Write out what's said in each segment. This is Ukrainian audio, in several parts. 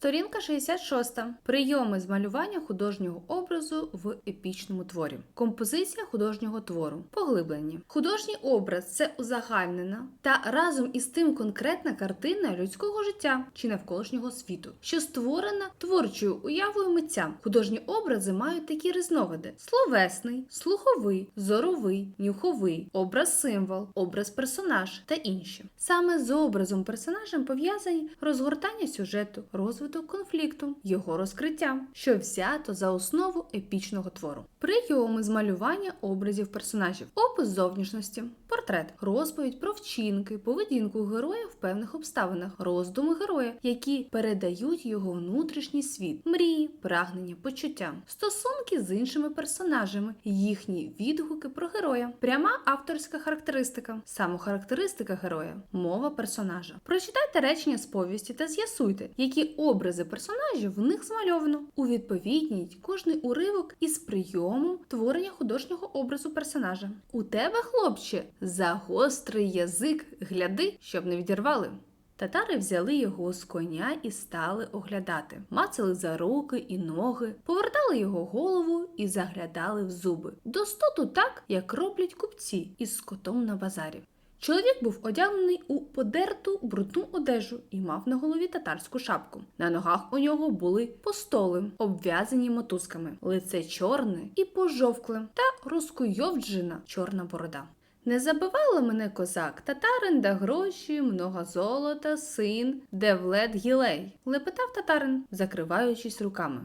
Сторінка 66. Прийоми з малювання художнього образу в епічному творі. Композиція художнього твору. Поглиблення. Художній образ це узагальнена та разом із тим конкретна картина людського життя чи навколишнього світу, що створена творчою уявою митця. Художні образи мають такі різновиди: словесний, слуховий, зоровий, нюховий, образ символ, образ персонаж та інші. Саме з образом персонажем пов'язані розгортання сюжету, розвиток конфлікту, його розкриття, що взято за основу епічного твору. Прийоми з малювання образів персонажів, опис зовнішності, портрет, розповідь про вчинки, поведінку героя в певних обставинах, роздуми героя, які передають його внутрішній світ, мрії, прагнення, почуття, стосунки з іншими персонажами, їхні відгуки про героя, пряма авторська характеристика, самохарактеристика героя, мова персонажа. Прочитайте речення з повісті та з'ясуйте, які образи персонажів в них змальовано. Увідповідніть кожний уривок із прийомом творення художнього образу персонажа. У тебе, хлопче, загострий язик, гляди, щоб не відірвали. Татари взяли його з коня і стали оглядати, мацали за руки і ноги, повертали його голову і заглядали в зуби. Достоту так, як роблять купці із скотом на базарі. Чоловік був одягнений у подерту брудну одежу і мав на голові татарську шапку. На ногах у нього були постоли, обв'язані мотузками, лице чорне і пожовкле, та розкуйовджена чорна борода. Не забивала мене козак, татарин да гроші, много золота, син, девлет гілей, лепетав татарин, закриваючись руками.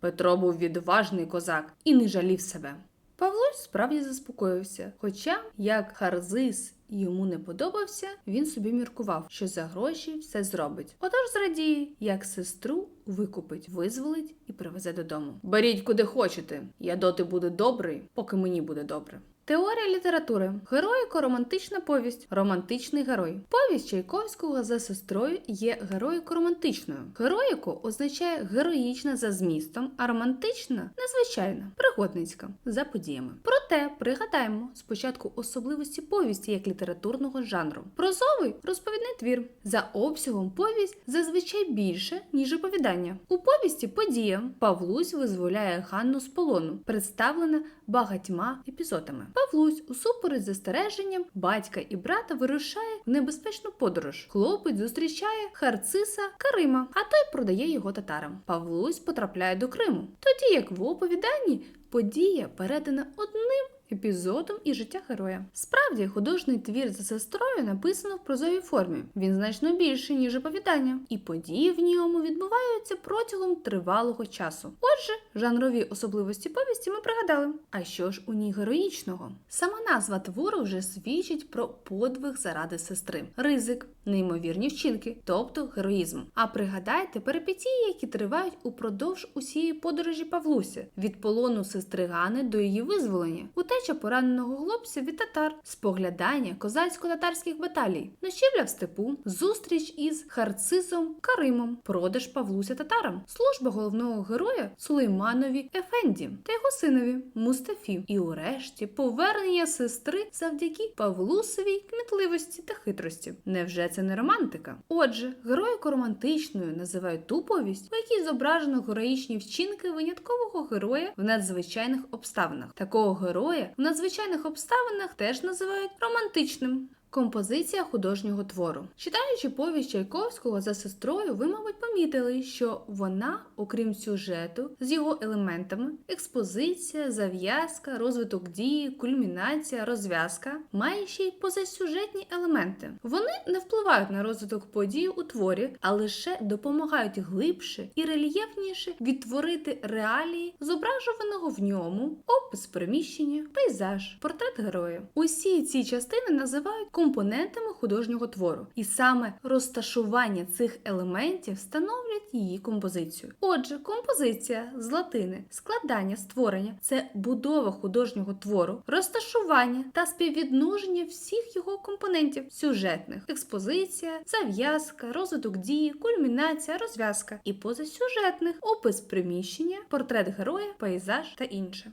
Петро був відважний козак і не жалів себе. Павло справді заспокоївся, хоча, як Харзис йому не подобався, він собі міркував, що за гроші все зробить. Отож зрадіє, як сестру викупить, визволить і привезе додому. Беріть куди хочете, я доти буду добрий, поки мені буде добре. Теорія літератури героїко-романтична повість, романтичний герой. Повість Чайковського за сестрою є героїко-романтичною. Героїко означає героїчна за змістом, а романтична незвичайна, пригодницька за подіями. Проте пригадаємо спочатку особливості повісті як літературного жанру. Прозовий розповідний твір. За обсягом повість зазвичай більше, ніж оповідання. У повісті подія Павлусь визволяє Ганну з полону, представлена багатьма епізодами. Павлусь, усупереч застереженням, батька і брата вирушає в небезпечну подорож. Хлопець зустрічає Харциса Карима, а той продає його татарам. Павлусь потрапляє до Криму. Тоді як в оповіданні подія передана одним. Епізодом і життя героя. Справді, художній твір за сестрою написано в прозовій формі. Він значно більший, ніж оповідання, і події в ньому відбуваються протягом тривалого часу. Отже, жанрові особливості повісті ми пригадали. А що ж у ній героїчного? Сама назва твору вже свідчить про подвиг заради сестри, ризик, неймовірні вчинки, тобто героїзм. А пригадайте перипетії, які тривають упродовж усієї подорожі Павлуся від полону сестри Гани до її визволення, утеча пораненого хлопця від татар, споглядання козацько-татарських баталій, ночівля в степу, зустріч із Харцисом Каримом, продаж Павлуся татарам, служба головного героя Сулейманові Ефенді та його синові Мустафі, і урешті повернення сестри завдяки Павлусовій кмітливості та хитрості. Невже це не романтика? Отже, героїко-романтичною називають ту повість, у якій зображено героїчні вчинки виняткового героя в надзвичайних обставинах. Такого героя в надзвичайних обставинах теж називають романтичним. Композиція художнього твору. Читаючи повість Чайковського за сестрою, ви, мабуть, помітили, що вона, окрім сюжету, з його елементами, експозиція, зав'язка, розвиток дії, кульмінація, розв'язка, має ще й позасюжетні елементи. Вони не впливають на розвиток подій у творі, а лише допомагають глибше і рельєфніше відтворити реалії, зображуваного в ньому, опис приміщення, пейзаж, портрет героя. Усі ці частини називають компонентами художнього твору, і саме розташування цих елементів становлять її композицію. Отже, композиція з латини, складання, створення це будова художнього твору, розташування та співвідношення всіх його компонентів сюжетних: експозиція, зав'язка, розвиток дії, кульмінація, розв'язка і позасюжетних опис приміщення, портрет героя, пейзаж та інше.